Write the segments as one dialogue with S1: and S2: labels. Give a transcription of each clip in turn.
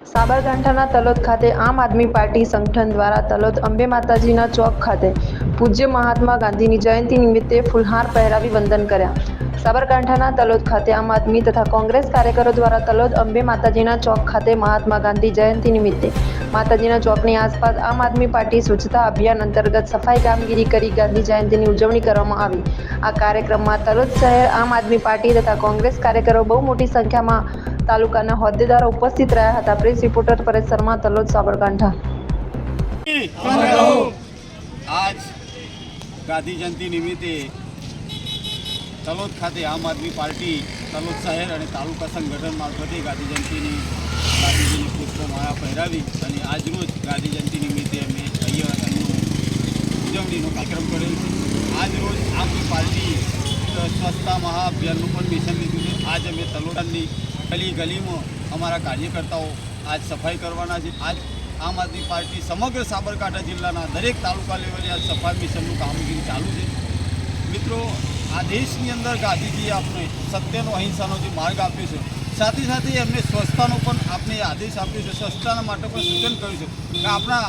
S1: સાબરકાંઠાના તલોદ ખાતે આમ આદમી પાર્ટી સંગઠન દ્વારા તલોદ અંબે માતાજીના ચોક ખાતે પૂજ્ય મહાત્મા ગાંધીની જયંતિ નિમિત્તે ફૂલહાર પહેરાવી વંદન કર્યા. સાબરકાંઠાના તલોદ ખાતે આમ આદમી તથા કોંગ્રેસ કાર્યકરો દ્વારા તલોદ અંબે માતાજીના ચોક ખાતે મહાત્મા ગાંધી જયંતિ નિમિત્તે. માતાજીના ચોકની આસપાસ આમ આદમી પાર્ટી સ્વચ્છતા અભિયાન અંતર્ગત સફાઈ કામગીરી કરી ગાંધી જયંતિની ઉજવણી કરવામાં આવી. આ કાર્યક્રમમાં તલોદ શહેર આમ આદમી પાર્ટી તથા કોંગ્રેસ કાર્યકરો બહુ મોટી સંખ્યામાં તાલુકાના હોદ્દેદારો ઉપસ્થિત રહ્યા હતા. Press reporter Paresh Sharma, Talod, Sabarkantha.
S2: આજ ગાંધી જયંતિ નિમિત્તે તલોદ ખાતે આમ આદમી પાર્ટી, તલોદ શહેર અને તાલુકા સંગઠન મારફતે ગાંધી જયંતિની ગાંધીજીની પુષ્પમાળા પહેરાવી અને આજરોજ ગાંધી જયંતિ નિમિત્તે અમે અહીંયા ઉજવણીનો કાર્યક્રમ કરેલ છે. આજરોજ આમની પાર્ટી સ્વચ્છતા મહાઅભિયાનનું પણ મિશન લીધું છે. આજ અમે તલોડાની ગલી ગલીમાં અમારા કાર્યકર્તાઓ આજ સફાઈ કરવાના છે. આજ આમ આદમી પાર્ટી સમગ્ર સાબરકાંઠા જિલ્લાના દરેક તાલુકા લેવલે આ સફાઈ મિશનનું કામગીરી ચાલુ છે. મિત્રો, આ દેશની અંદર ગાંધીજીએ આપણે સત્યનો, અહિંસાનો જે માર્ગ આપ્યો છે, સાથે સાથે એમને સ્વચ્છતાનો પણ આપણે આદેશ આપ્યો છે, સ્વચ્છતાના માટે પણ સૂચન કર્યું છે કે આપણા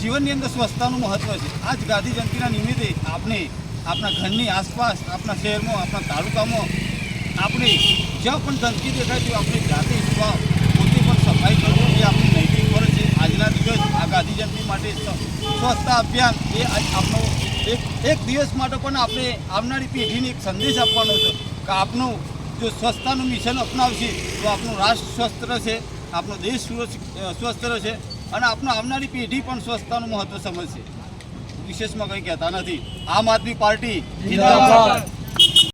S2: જીવનની અંદર સ્વચ્છતાનું મહત્ત્વ છે. આજ ગાંધી જયંતિના નિમિત્તે આપણે આપણા ઘરની આસપાસ, આપણા શહેરમાં, આપણા તાલુકામાં આપણે જ્યાં પણ ગંદકી દેખાય છે આપણે જાતે પોતે પણ સફાઈ કરવું એ આપણી નૈતિક ફરજ છે આજના દિવસ આ ગાંધી જયંતિ માટે સ્વચ્છતા અભિયાન એ આપણો એક એક દિવસ માટે પણ આપણે આવનારી પેઢીને એક સંદેશ આપવાનો છે કે આપણું જો સ્વચ્છતાનું મિશન અપનાવશે, તો આપણું રાષ્ટ્ર સ્વસ્થ રહેશે આપણો દેશ સ્વસ્થ રહેશે અને આપણું આવનારી પેઢી પણ સ્વચ્છતાનું મહત્ત્વ સમજશે. વિશેષમાં કંઈ કહેતા નથી. આમ આદમી પાર્ટી